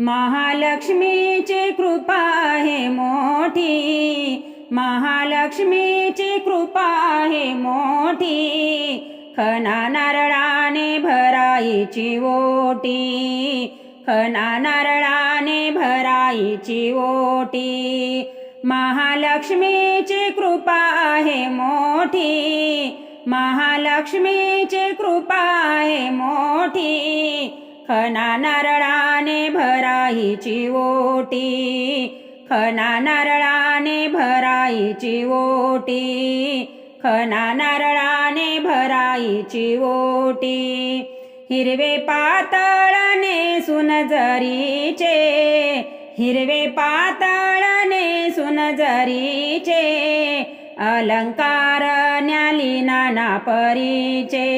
महालक्ष्मीची कृपा आहे मोठी. महालक्ष्मीची कृपा आहे मोठी. खना नारळाने भराईची ओटी. खना नारळाने भराईची ओटी. महालक्ष्मीची कृपा आहे मोठी. महालक्ष्मीची कृपा आहे मोठी. खना नारळाने भराईची ओटी. खना नारळाने भराईची ओटी. खना नारळाने भराईची ओटी. हिरवे पातळने सुनजरीचे हिरवे पातळने सुनजरीचे अलंकार न्याली नाना परीचे.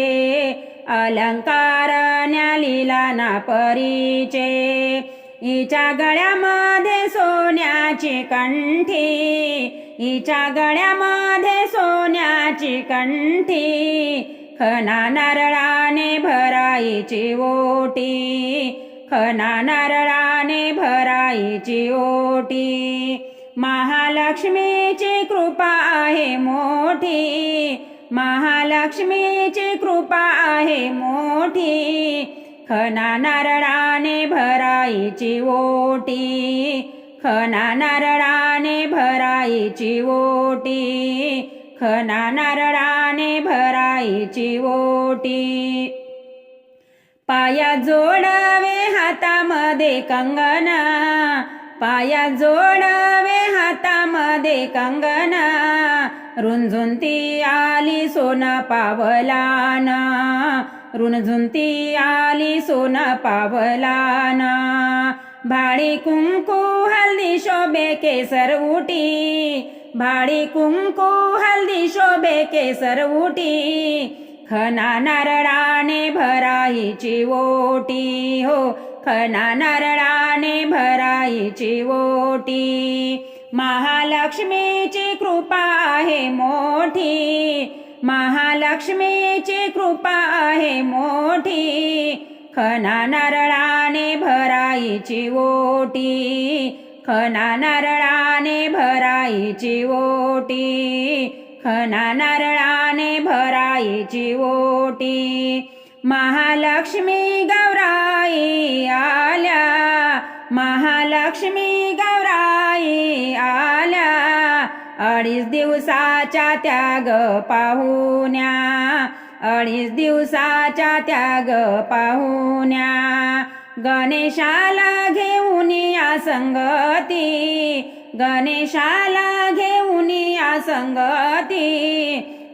अलंकार न्यालीला ना परीचे. हिच्या गळ्यामध्ये सोन्याची कंठी. हिच्या गळ्यामध्ये सोन्याची कंठी. खना नारळाने भराईची ओटी. खना नारळाने भराईची ओटी. महालक्ष्मीची कृपा आहे मोठी. महालक्ष्मीची कृपा आहे मोठी. खना नारळाने भराईची ओटी. खना नारळाने भराईची ओटी. खना नारळाने भराईची ओटी. पाया जोडवे हातामध्ये कंगना. पाया जोडवे हातामध्ये कंगना. रुंझुंती आली सोना पावलाना. रुंझुंती आली सोना पावलाना. भाडी कुंकू हल्दी शोभे केसर उटी भाडी कुंकू हल्दी शोभे केसर उटी खना नारळाने भराईची ओटी. हो खना नारळाने भराईची ओटी. महालक्ष्मीची कृपा आहे मोठी. महालक्ष्मीची कृपा आहे मोठी. खना नारळाने भराईची ओटी. खना नारळाने भराईची ओटी. खना नारळाने भराईची ओटी. महालक्ष्मी गौराई आल्या महालक्ष्मी गौराई आल्या. अडीच दिवसाच्या त्याग पाहुण्या अडीच दिवसाच्या त्याग पाहुण्या गणेशाला घेऊन या संगती. गणेशाला घेऊन या संगती.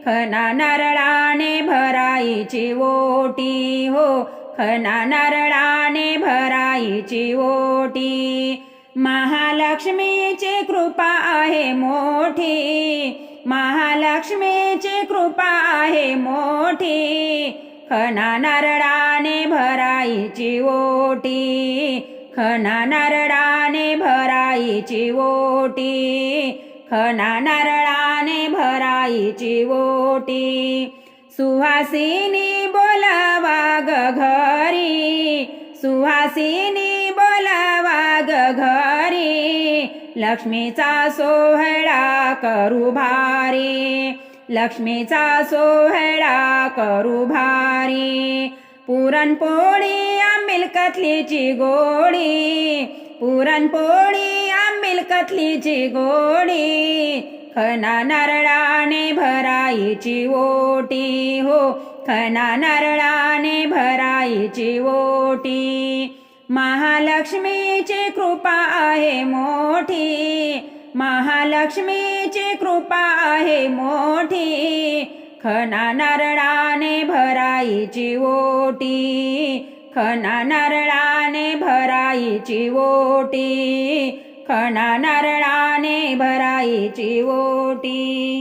खना नारळाने भराईची ओटी हो. खना नारळाने भराईची ओटी. महालक्ष्मीची कृपा आहे मोठी. महालक्ष्मीची कृपा आहे मोठी. खना नारळाने भराईची ओटी. खना नारळाने भराईची ओटी. खना नारळाने भराईची ओटी. सुहासिनी बोलावा ग घरी. सुहासिनी बोलावा ग घरी. लक्ष्मीचा सोहळा करू भारी. लक्ष्मीचा सोहळा करू भारी. पुरणपोळी आंबिल कथलीची गोडी. पुरणपोळी आंबिल कथलीची गोडी. खना नारळाने भराईची ओटी हो. खना नारळाने भराईची ओटी. महालक्ष्मीची कृपा आहे मोठी. महालक्ष्मीची कृपा आहे मोठी. खना नारळाने भराईची ओटी. खना नारळाने भराईची ओटी. खणा नारळाने भरायची ओटी.